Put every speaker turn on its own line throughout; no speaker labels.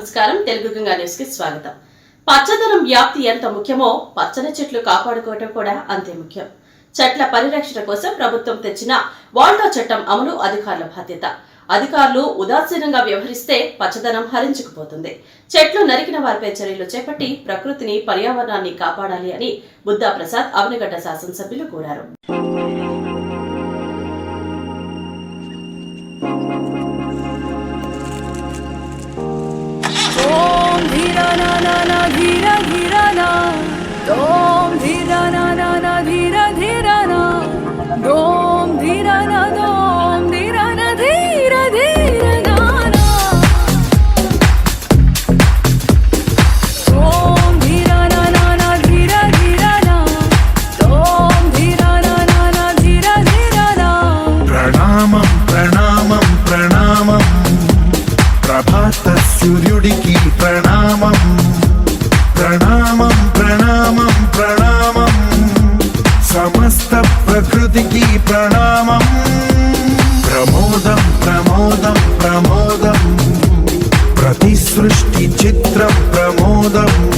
నమస్కారం. తెలుగు గంగా న్యూస్కి స్వాగతం. పచ్చదనం వ్యాప్తి ఎంత ముఖ్యమో పచ్చని చెట్లు కాపాడుకోవటం కూడా అంతే ముఖ్యం. చెట్ల పరిరక్షణ కోసం ప్రభుత్వం తెచ్చిన వాల్టా చట్టం అమలు అధికారుల బాధ్యత. అధికారులు ఉదాసీనంగా వ్యవహరిస్తే పచ్చదనం హరించుకుపోతుంది. చెట్లు నరికిన వారిపై చర్యలు చేపట్టి ప్రకృతిని పర్యావరణాన్ని కాపాడాలి అని బుద్ధా ప్రసాద్ అవనిగడ్డ శాసనసభ్యులు కోరారు.
na na dhira dhira na Tom dhira na na na dhira dhira ప్రమోదం ప్రమోదం. ప్రతి సృష్టి చిత్రం ప్రమోదం.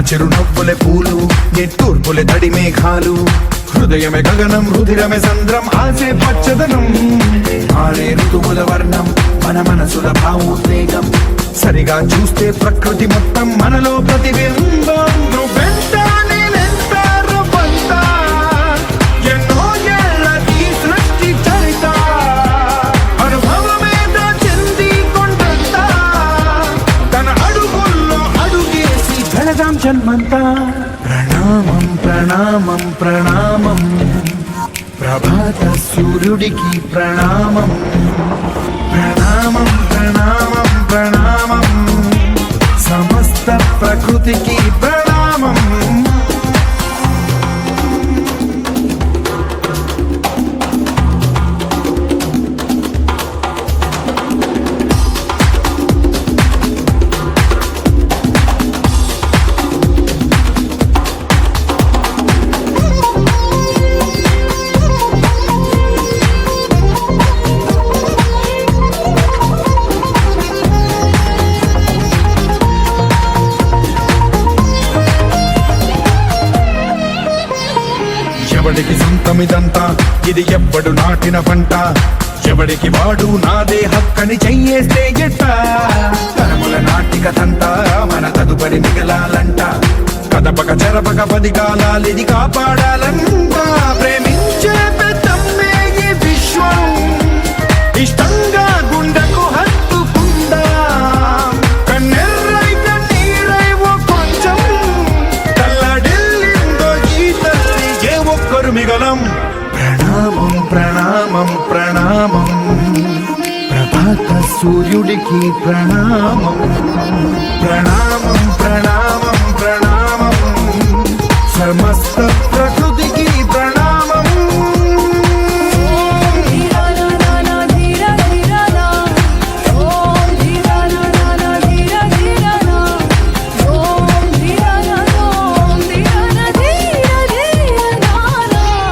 మన చిరునవ్వులే పూలు నిట్టూర్పులే తడి మేఘాలు. హృదయమే గగనం రుధిరమే సంద్రం ఆసే పచ్చదనం. ఆరే ఋతువుల వర్ణం మన మనసుల భావోద్వేగం. సరిగా చూస్తే ప్రకృతి మొత్తం మనలో ప్రతిబింబం. నువ్వెంత జన్మంతా. ప్రణామం ప్రణామం ప్రణామం. ప్రభాత సూర్యుడికి ప్రణామం. ప్రణామం ప్రణామం ప్రణామం. సమస్త ప్రకృతికి ప్రణామం. ఎవడికి సొంతమిదంతా ఇది ఎవ్వడు నాటిన పంట. ఎవడికి వాడు నాదే హక్కని చెయ్యేస్తే ఎట్ట? తరముల నాటిక తంట మన తదుపరి మిగలాలంట. కదపక చెరపక పది కాలాలిది కాపాడాలంట. ప్రేమించే పెద్దమ్మే ఈ విశ్వం. ఇష్టం ఒక్కరు ప్రణామం ప్రణామం ప్రణామం. ప్రభాత సూర్యుడికి ప్రణామం. ప్రణామం ప్రణామం ప్రణామం. సమస్త